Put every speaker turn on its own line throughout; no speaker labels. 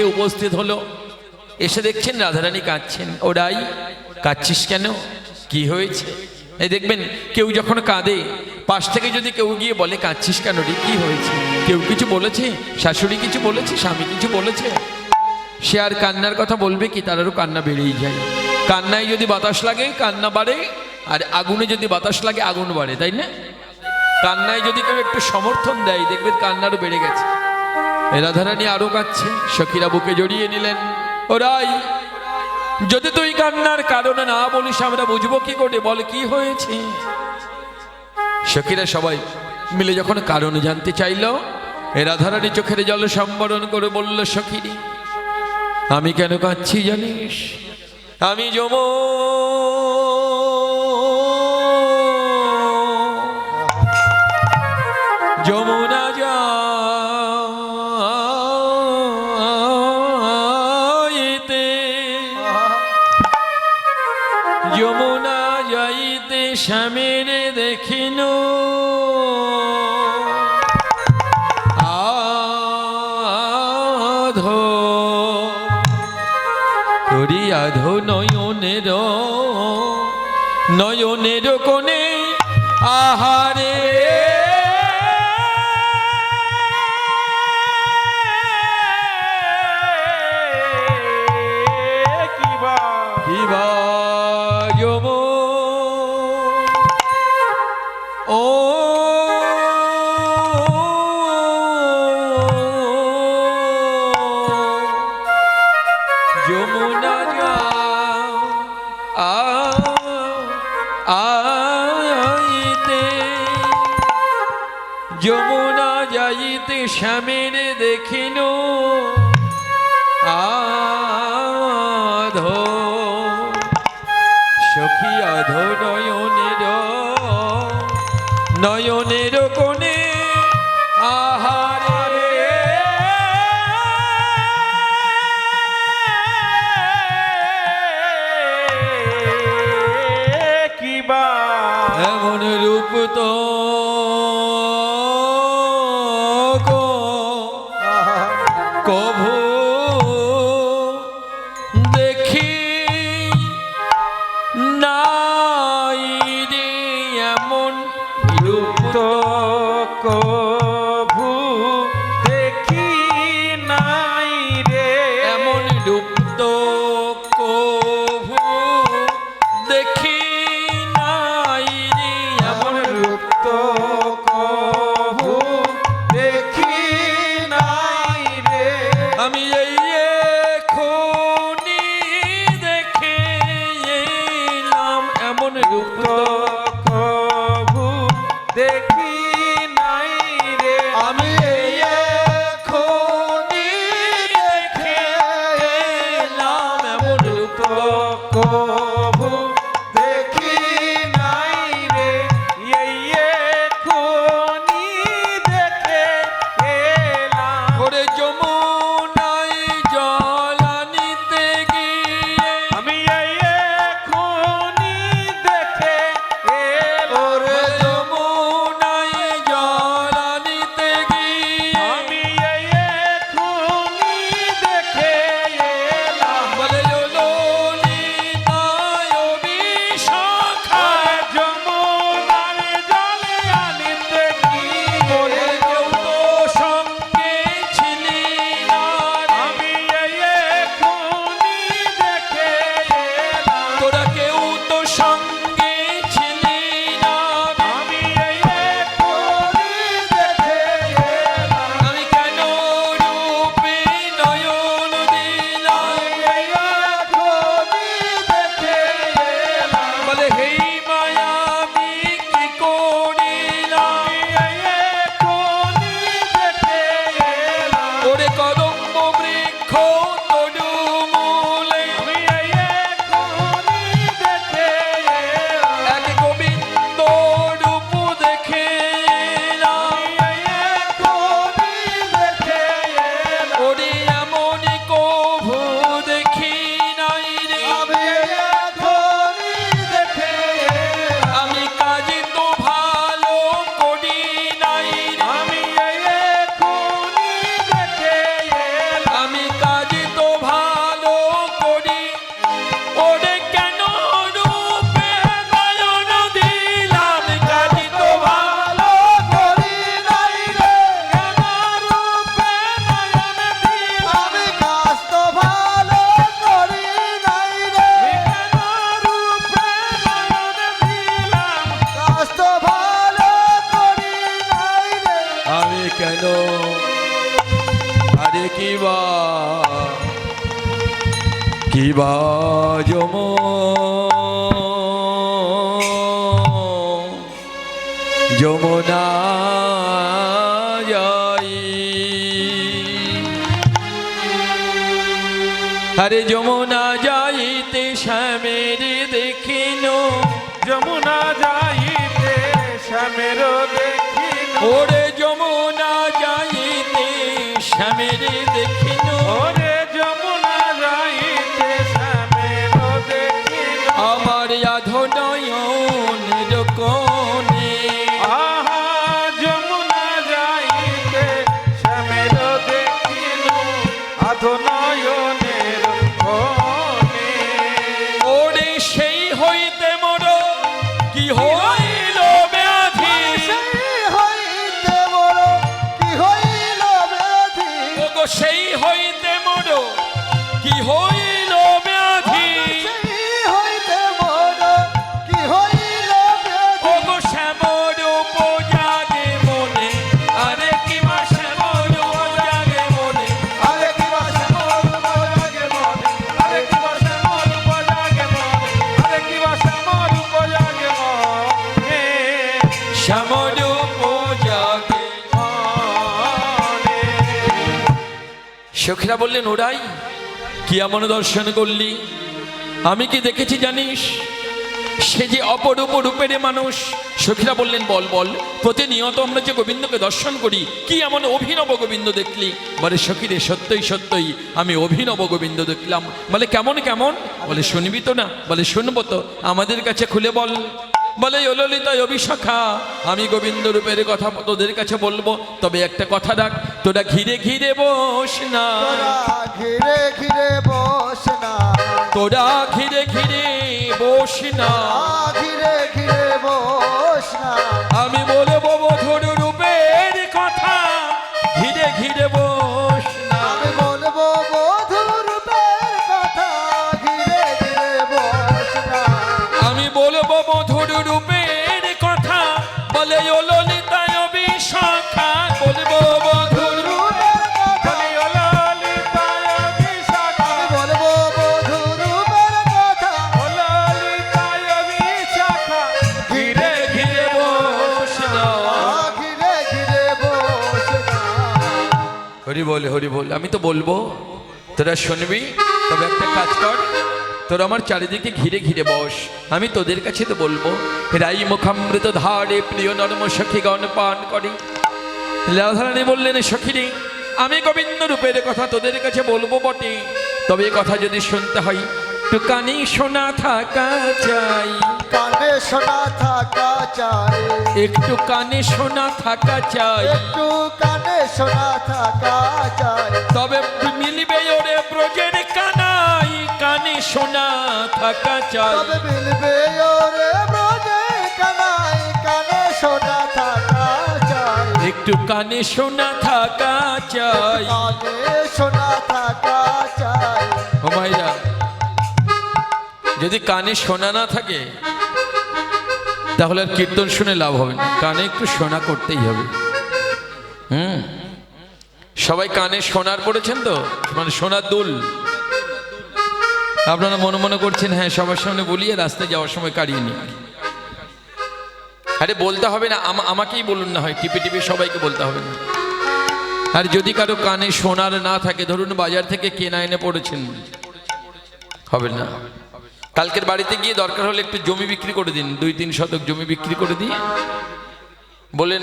উপস্থিত হলো। এসে দেখছেন রাধারানী কাঁদছেন। ওরাই, কাঁদছিস কেন? কি হয়েছে? এই দেখবেন, কেউ যখন কাঁদে, পাশ থেকে যদি কেউ গিয়ে বলে, কাঁদছিস কেন রে? কি হয়েছে? কেউ কিছু বলেছে, শাশুড়ি কিছু বলেছে? স্বামী কিছু বলেছে? সে আর কান্নার কথা বলবে কি, তার আরও কান্না বেড়েই যায়। কান্নায় যদি বাতাস লাগে, কান্না বাড়ে, আর আগুনে যদি বাতাস লাগে, আগুন বাড়ে, তাই না? কান্নায় যদি কেউ একটু সমর্থন দেয়, দেখবেন কান্নারও বেড়ে গেছে। রাধারানী আরও কাঁদছে। সখীরা বুকে জড়িয়ে নিলেন। ওরাই, যদি তুই কান্নার কারণে না বলিস, আমরা বুঝব কি করে, বল কি হয়েছে? সখীরা সবাই মিলে যখন কারণ জানতে চাইল, এ রাধারানী চোখের জল সম্বরণ করে বলল সখীরি আমি কেন কাঁদছি জানিস? আমি যম যমুনা স্বামীর দেখিন। আধো নয়নের নয়নের কোণে আহারে যমুনা যা আইতে। যমুনা যাইতে স্বামীর দেখিন। রূপ তো देख যম যমুনা যাই আরে যমুনা যাইতে শ্যামের দেখিন।
যমুনা যাইতে শ্যামের দেখিন।
ওরে যমুনা যাইতে শ্যামের দেখিন।
ওরে
সখীরা বললেন, ওরাই কি এমন দর্শন করলি? আমি কি দেখেছি জানিস? সে যে অপরূপ রূপের মানুষ। সখীরা বললেন, বল বল। প্রতিনিয়ত আমরা যে গোবিন্দকে দর্শন করি, কি এমন অভিনব গোবিন্দ দেখলি? বলে, সখীরে, সত্যই সত্যই, আমি অভিনব গোবিন্দ দেখলাম। বলে, কেমন কেমন? বলে, শুনবি তো না। বলে, শুনব তো। আমাদের কাছে খুলে বল। বলে, ও ললিতা অভিশাখা। আমি গোবিন্দ রূপের কথা তোদের কাছে বলব। তবে একটা কথা রাখ তোরা ঘিরে ঘিরে বস না।
ঘিরে ঘিরে বস না।
তোরা ঘিরে ঘিরে বস না।
ঘিরে ঘিরে বস না।
আমি বলব বধুর রূপের কথা ঘিরে ঘিরে বস না।
আমি বলব বধুর রূপের কথা ঘিরে ঘিরে বস না।
আমি বলব মধুর রূপের কথা বলে ও হরি বল হরি বল। আমি তো বলব, তোরা শুনবি, তবে একটা কাজ কর, তোরা আমার চারিদিকে ঘিরে ঘিরে বস। আমি তোদের কাছে তো বলব, রাই মুখামৃত ধারে প্রিয় নর্ম সখীগণ পান করে। রাধারানী বললেন সখিনী আমি গোবিন্দ রূপের কথা তোদের কাছে বলব বটে। তবে কথা যদি শুনতে হয় তো কানে শোনা থাকা চাই
কানে শোনা থাকা চাই
একটু কানে শোনা থাকা চাই
একটু কানে শোনা থাকা চাই
তবে মিলবে ওরে ব্রজের কানাই কানে শোনা থাকা চাই
তবে মিলবে ওরে ব্রজে কানাই কানে শোনা থাকা চাই
একটু কানে শোনা থাকা চাই
কানে শোনা থাকা চাই
ও ভাইরা যদি কানে শোনা না থাকে, তাহলে আর কীর্তন শুনে লাভ হবে না। কানে একটু শোনা করতেই হবে। হুম? সবাই কানে শোনার পড়েছেন তো? মানে সোনার দুল। আপনারা মনে মনে করছেন হ্যাঁ সবার সামনে বলিয়ে রাস্তায় যাওয়ার সময় কাড়িয়ে নিই আরে বলতে হবে না, আমা- আমাকেই বলুন না হয়, টিপে টিপে সবাইকে বলতে হবে না। আর যদি কারও কানে সোনার না থাকে, ধরুন বাজার থেকে কেনা এনে পড়েছেন, হবে না। কালকের বাড়িতে গিয়ে দরকার হলে একটু জমি বিক্রি করে দিন দুই তিন শতক জমি বিক্রি করে দিয়ে। বলেন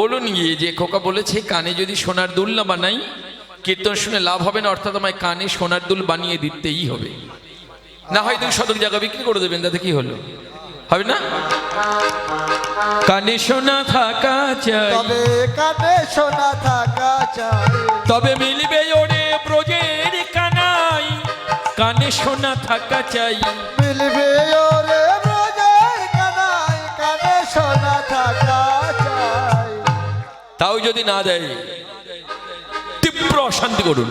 বলুন গিয়ে যে খোকা বলেছে কানে যদি সোনার দুল না বানাই কীর্তন শুনে লাভ হবে না অর্থাৎ আমায় কানে সোনার দুল বানিয়ে দিতেই হবে। না হয় দুই শতক জায়গা বিক্রি করে দেবেন তাতে কি হলো? হবে না? কানে সোনা থাকা চাই।
তবে কানে শোনা থাকা চাই।
তবে মিলবে ওরে কানাই কানে শোনা থাকা চাই।
মিলবে ওরে কানাই কানে শোনা থাকা চাই।
তাও যদি না দেয় তীব্র অশান্তি করুন।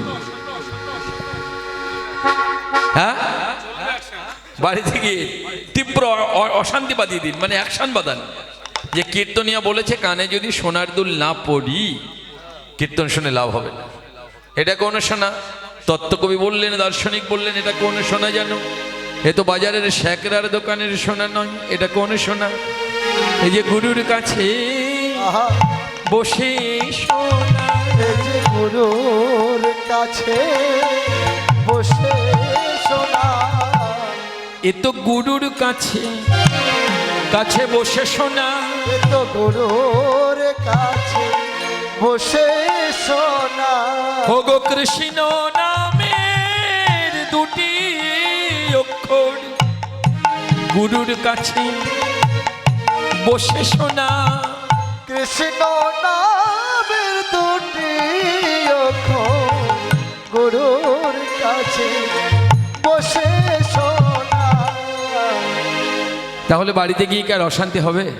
হ্যাঁ? বাড়ি থেকে তীব্র অশান্তি বাদিয়ে দিন মানে অ্যাকশন বাদান যে কীর্তনিয়া বলেছে কানে যদি সোনার দুল না পড়ি কীর্তন শুনে লাভ হবে না। এটা কোনো শোনা? তত্ত্বকবি বললেন দার্শনিক বললেন এটা কোন সোনা জানো? এ তো বাজারের শ্যাকরার দোকানের সোনা নয় এটা কোন সোনা? এই যে গুরুর কাছে বসে সোনা।
যে গুরুর কাছে বসে শোনা
এ তো গুরুর কাছে কাছে বসে সোনা।
এ তো গুরুর কাছে বসে শোনা
ভোগ কৃষ্ণ গুরুর কাছে বসে শোনা।
কৃষ্ণ নামের দুটি গুরুর কাছে বসে শোনা।
তাহলে বাড়িতে গিয়ে কি আর অশান্তি হবে?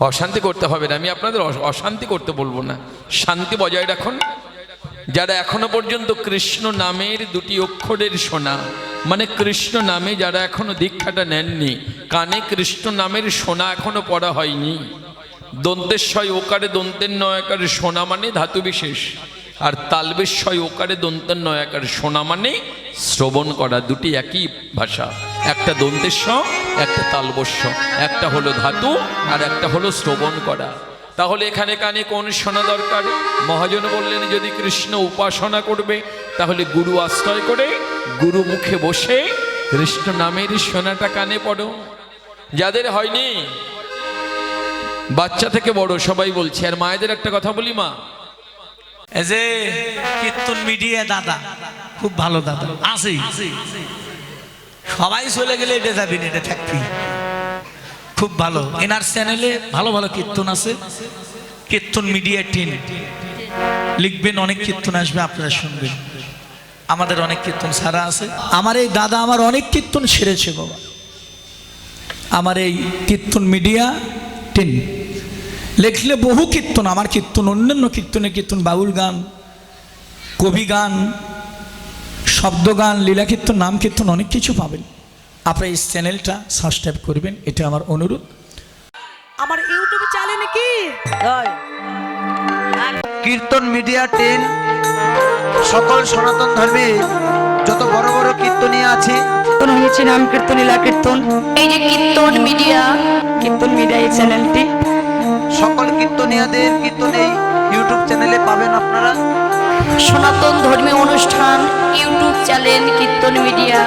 অশান্তি করতে হবে না। আমি আপনাদের অশান্তি করতে বলব না। শান্তি বজায় রাখুন। যারা এখনও পর্যন্ত কৃষ্ণ নামের দুটি অক্ষরের শোনা মানে কৃষ্ণ নামে যারা এখনও দীক্ষাটা নেননি, কানে কৃষ্ণ নামের সোনা এখনও পড়া হয়নি। দন্তেশ্বয় ওকারে দন্তের নয়াকারে সোনা মানে ধাতু বিশেষ, আর তালবেশ্বয় ওকারে দন্তের নয়াকারে সোনা মানে শ্রবণ করা, দুটি একই ভাষা। একটা দন্তেশ্ব একটা তালবস্য একটা হলো ধাতু আর একটা হলো শ্রবণ করা। তাহলে এখানে কানে কোন শোনা দরকার? মহাজন বললেন, যদি কৃষ্ণ উপাসনা করবে, তাহলে গুরু আশ্রয় করে গুরু মুখে বসে কৃষ্ণ নামের সোনাটা কানে পড়ো। যাদের হয়নি, বাচ্চা থেকে বড় সবাই বলছে, আর মায়েদের একটা কথা বলি মা।
যে কীর্তন মিডিয়া দাদা, খুব ভালো দাদা সবাই চলে গেলে এটা যাবি এটা থাকবি খুব ভালো। এনার চ্যানেলে ভালো ভালো কীর্তন আছে। কীর্তন মিডিয়া টিন লিখবেন, অনেক কীর্তন আসবে, আপনারা শুনবেন। আমাদের অনেক কীর্তন সারা আছে। আমার এই দাদা আমার অনেক কীর্তন সেরেছে, বাবা। আমার এই কীর্তন মিডিয়া টিন লেখলে বহু কীর্তন, আমার কীর্তন, অন্যান্য কীর্তনে কীর্তন, বাউল গান, কবি গান, শব্দ গান, লীলা কীর্তন, নাম কীর্তন, অনেক কিছু পাবেন। আপনার এই চ্যানেলটা সাবস্ক্রাইব করবেন এটা আমার অনুরোধ।
আমার ইউটিউব চ্যানেলে কি?
কীর্তন মিডিয়া টেন সকল সনাতন ধর্মে যত বড় বড় কীর্তনীয় আছে।
কীর্তন হয়েছে নাম কীর্তন লীলা কীর্তন। এই যে কীর্তন মিডিয়া। কীর্তন মিডিয়া এই চ্যানেলটি।
সকল কীর্তনীয়দের কীর্তন এই ইউটিউব চ্যানেলে পাবেন আপনারা।
সনাতন ধর্মীয় অনুষ্ঠান ইউটিউব চ্যানেল কীর্তন মিডিয়া।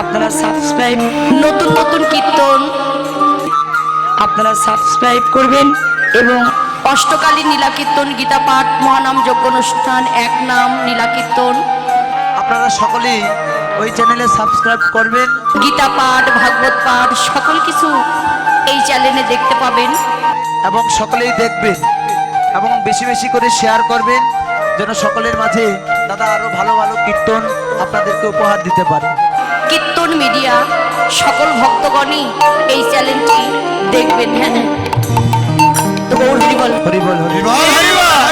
আপনারা সাবস্ক্রাইব নতুন নতুন কীর্তন আপনারা সাবস্ক্রাইব করবেন এবং অষ্টকালীন নীলা কীর্তন গীতা পাঠ মহানাম যজ্ঞ অনুষ্ঠান এক নাম নীলা কীর্তন
আপনারা সকলেই ওই চ্যানেলে সাবস্ক্রাইব করবেন।
গীতা পাঠ ভাগবত পাঠ সকল কিছু এই চ্যানেলে দেখতে পাবেন।
এবং সকলেই দেখবেন এবং বেশি বেশি করে শেয়ার করবেন যেন সকলের মাঝে দাদা আরও ভালো ভালো কীর্তন আপনাদেরকে উপহার দিতে পারে।
কীর্তন মিডিয়া সকল ভক্তগণই এই চ্যানেলটি দেখবেন হ্যাঁ? তো হরিবল হরিবল হরিবল
হরি বল হরি বল।